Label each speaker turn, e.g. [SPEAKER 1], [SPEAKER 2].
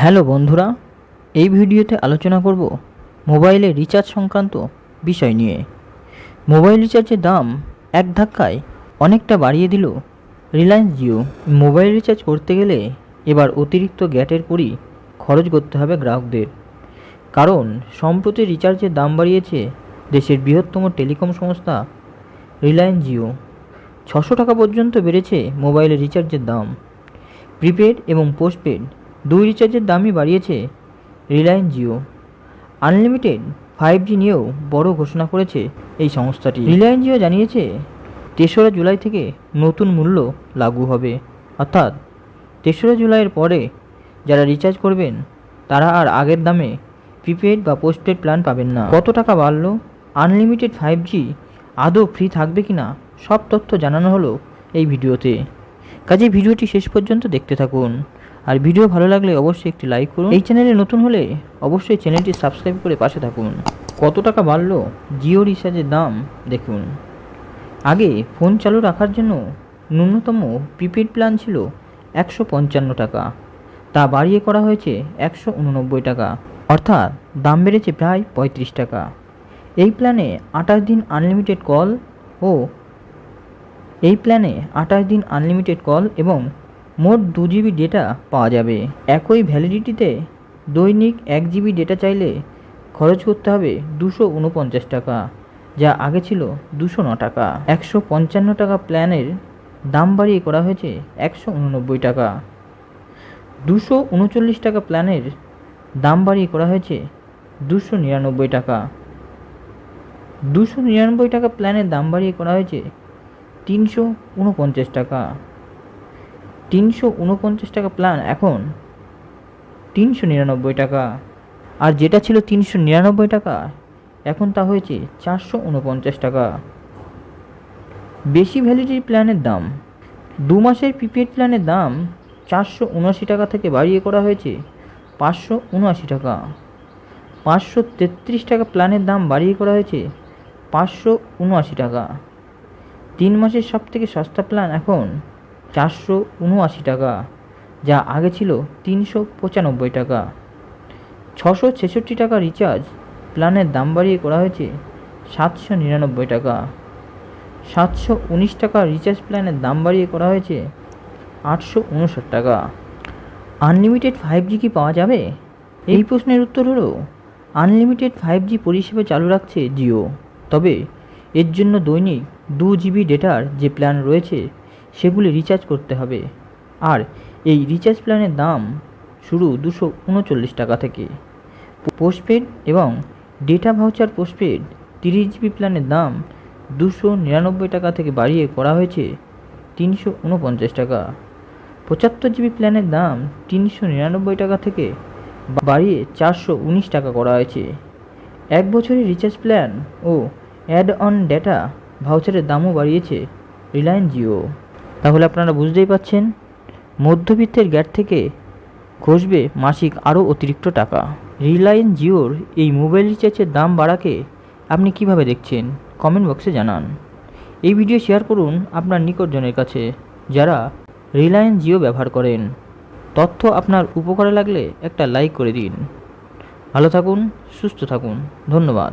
[SPEAKER 1] Hello বন্ধুরা, এই ভিডিওতে আলোচনা করব মোবাইলে রিচার্জ সংক্রান্ত বিষয় নিয়ে। মোবাইল রিচার্জের দাম এক ধাক্কায় অনেকটা বাড়িয়ে দিল রিলায়েন্স জিও। মোবাইল রিচার্জ করতে গেলে এবার অতিরিক্ত গ্যাটের পরই খরচ করতে হবে গ্রাহকদের। কারণ সম্প্রতি রিচার্জের দাম বাড়িয়েছে দেশের বৃহত্তম টেলিকম সংস্থা রিলায়েন্স জিও। ছশো টাকা পর্যন্ত বেড়েছে মোবাইলের রিচার্জের দাম। প্রিপেড এবং পোস্টপেড দুই রিচার্জের দামই বাড়িয়েছে Reliance Jio. Unlimited five G নিয়েও বড় ঘোষণা করেছে এই সংস্থাটি। রিলায়েন্স জিও জানিয়েছে, তেসরা জুলাই থেকে নতুন মূল্য লাগু হবে। অর্থাৎ, তেসরা জুলাইয়ের পরে যারা রিচার্জ করবেন, তারা আর আগের দামে প্রিপেড বা পোস্টপেড প্ল্যান পাবেন না। কত টাকা বাড়লো? আনলিমিটেড ফাইভ জি আদৌ ফ্রি থাকবে কি না? সব তথ্য জানানো হলো এই ভিডিওতে। কাজে ভিডিওটি শেষ পর্যন্ত দেখতে থাকুন। আর ভিডিও ভালো লাগলে অবশ্যই একটি লাইক করুন। এই চ্যানেলে নতুন হলে অবশ্যই চ্যানেলটি সাবস্ক্রাইব করে পাশে থাকুন। কত টাকা বাড়লো? জিও রিচার্জের দাম দেখুন। আগে ফোন চালু রাখার জন্য ন্যূনতম প্রিপেড প্ল্যান ছিল একশো পঞ্চান্ন টাকা। তা বাড়িয়ে করা হয়েছে একশো উননব্বই টাকা। অর্থাৎ দাম বেড়েছে প্রায় পঁয়ত্রিশ টাকা। এই প্ল্যানে আঠাশ দিন আনলিমিটেড কল ও এই প্ল্যানে আঠাশ দিন আনলিমিটেড কল এবং মোট দু জিবি ডেটা পাওয়া যাবে। একই ভ্যালিডিটিতে দৈনিক এক জিবি ডেটা চাইলে খরচ করতে হবে দুশো উনপঞ্চাশ টাকা, যা আগে ছিল দুশো ন টাকা। একশো পঞ্চান্ন টাকা প্ল্যানের দাম বাড়িয়ে করা হয়েছে একশো উননব্বই টাকা। দুশো উনচল্লিশ টাকা প্ল্যানের দাম বাড়িয়ে করা হয়েছে দুশো নিরানব্বই টাকা। দুশো নিরানব্বই টাকা প্ল্যানের দাম বাড়িয়ে করা হয়েছে তিনশো উনপঞ্চাশ টাকা। তিনশো উনপঞ্চাশ টাকা প্ল্যান এখন। তিনশো নিরানব্বই টাকা। আর যেটা ছিল তিনশো নিরানব্বই টাকা, এখন তা হয়েছে চারশো উনপঞ্চাশ টাকা। বেশি ভ্যালিডিটি প্ল্যানের দাম। দু মাসের প্রিপেড প্ল্যানের দাম চারশো উনআশি টাকা থেকে বাড়িয়ে করা হয়েছে পাঁচশো উনআশি টাকা। পাঁচশো তেত্রিশ টাকা প্ল্যানের দাম বাড়িয়ে করা হয়েছে পাঁচশো উনআশি টাকা। তিন মাসের সব থেকে সস্তা প্ল্যান এখন চারশো উনআশি টাকা, যা আগে ছিল তিনশো পঁচানব্বই টাকা। ছশো ছেষট্টি টাকা রিচার্জ প্ল্যানের দাম বাড়িয়ে করা হয়েছে সাতশো নিরানব্বই টাকা। সাতশো উনিশ টাকা রিচার্জ প্ল্যানের দাম বাড়িয়ে করা হয়েছে আটশো উনষাট টাকা। আনলিমিটেড ফাইভ জি কি পাওয়া যাবে? এই প্রশ্নের উত্তর হলো আনলিমিটেড ফাইভ জি পরিষেবা চালু রাখছে জিও তবে এর জন্য দৈনিক দু জিবি ডেটার যে প্ল্যান রয়েছে সেগুলি রিচার্জ করতে হবে। আর এই রিচার্জ প্ল্যানের দাম শুরু দুশো উনচল্লিশ টাকা থেকে। পোস্টপেড এবং ডেটা ভাউচার পোস্টপেড তিরিশ জিবি প্ল্যানের দাম দুশো নিরানব্বই টাকা থেকে বাড়িয়ে করা হয়েছে তিনশো উনপঞ্চাশ টাকা। পঁচাত্তর জিবি প্ল্যানের দাম তিনশো নিরানব্বই টাকা থেকে বাড়িয়ে চারশো উনিশ টাকা করা হয়েছে। এক বছরের রিচার্জ প্ল্যান ও অ্যাড অন ডেটা ভাউচারের দামও বাড়িয়েছে রিলায়েন্স জিও তাহলে আপনারা বুঝতেই পাচ্ছেন, মধ্যবিত্তের গ্যাট থেকে ঘষবে মাসিক আরও অতিরিক্ত টাকা। রিলায়েন্স জিওর এই মোবাইল রিচার্জের দাম বাড়াকে আপনি কীভাবে দেখছেন? কমেন্ট বক্সে জানান। এই ভিডিও শেয়ার করুন আপনার নিকটজনের কাছে, যারা রিলায়েন্স জিও ব্যবহার করেন। তথ্য আপনার উপকারে লাগলে একটা লাইক করে দিন। ভালো থাকুন, সুস্থ থাকুন। ধন্যবাদ।